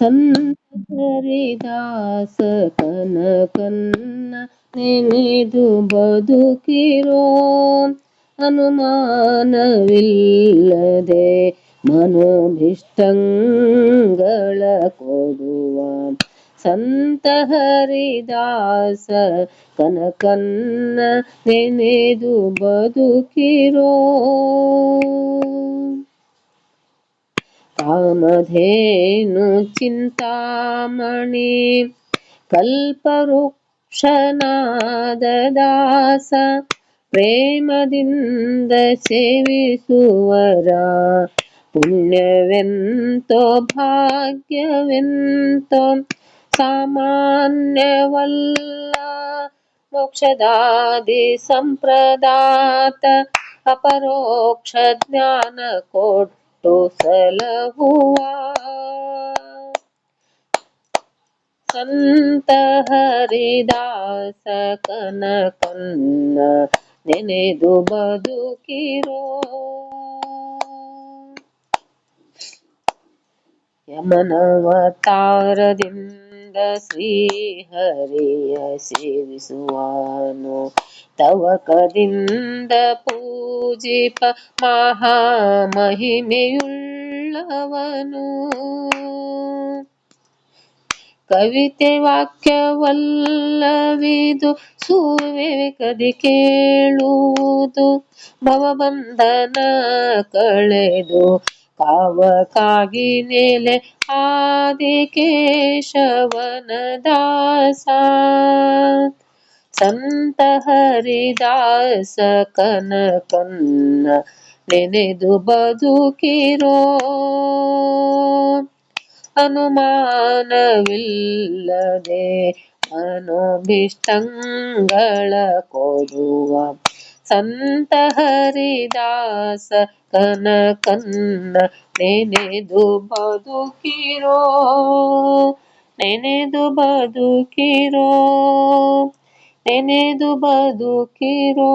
ಸಂತ ಹರಿದಾಸ ಕನಕನ್ನ ನೆನೆದು ಬದುಕಿರೋ ಅನುಮಾನವಿಲ್ಲದೆ ಮನೋಭಿಷ್ಟಂಗಳ ಕೊಡುವ ಸಂತ ಹರಿದಾಸ ಕನಕನ್ನ ನೆನೆದು ಬದುಕಿರೋ कामधेनुचिन्तामणि कल्पवृक्षनाददास मणि कल्परुक्षनाददास प्रेमदिन्दसेविसुवरा पुण्यविो भाग्यवि सामान्यवल्ल मोक्षदादिसम्प्रदात अपरोक्षज्ञानकोट् ಕೊಟ್ಟು ಸಲಹುವ. ಸಂತ ಹರಿದಾಸ ಕನಕನ್ನ ನೆನೆದು ಬದುಕಿರೋ. ಯಮನವತಾರದಿಂದ ಶ್ರೀಹರಿಯ ಸೇವಿಸುವನು. ತವಕದಿಂದ ಪೂಜಿಪ ಮಹಾಮಹಿಮೆಯುಳ್ಳವನು. ಕವಿತೆ ವಾಕ್ಯವಲ್ಲವಿದು ಸುವಿವೇಕದಿ ಕೇಳುವುದು. ಭವಬಂಧನ ಕಳೆದು ಕಾವಕಾಗಿ ನೆಲೆ ಆದಿಕೇಶವನ ದಾಸ ಸಂತ ಹರಿದಾಸ ಕನಕನ್ನ ನೆನೆದು ಬದುಕಿರೋ. ಅನುಮಾನವಿಲ್ಲದೆ ಮನೋಭಿಷ್ಟಂಗಳ ಕೊಡುವ ಸಂತ ಹರಿದಾಸ ಕನಕನ್ನ ನೆನೆದು ಬದುಕಿರೋ. ನೆನೆದು ಬದುಕಿರೋ. ನೆನೆದು ಬದುಕಿರೋ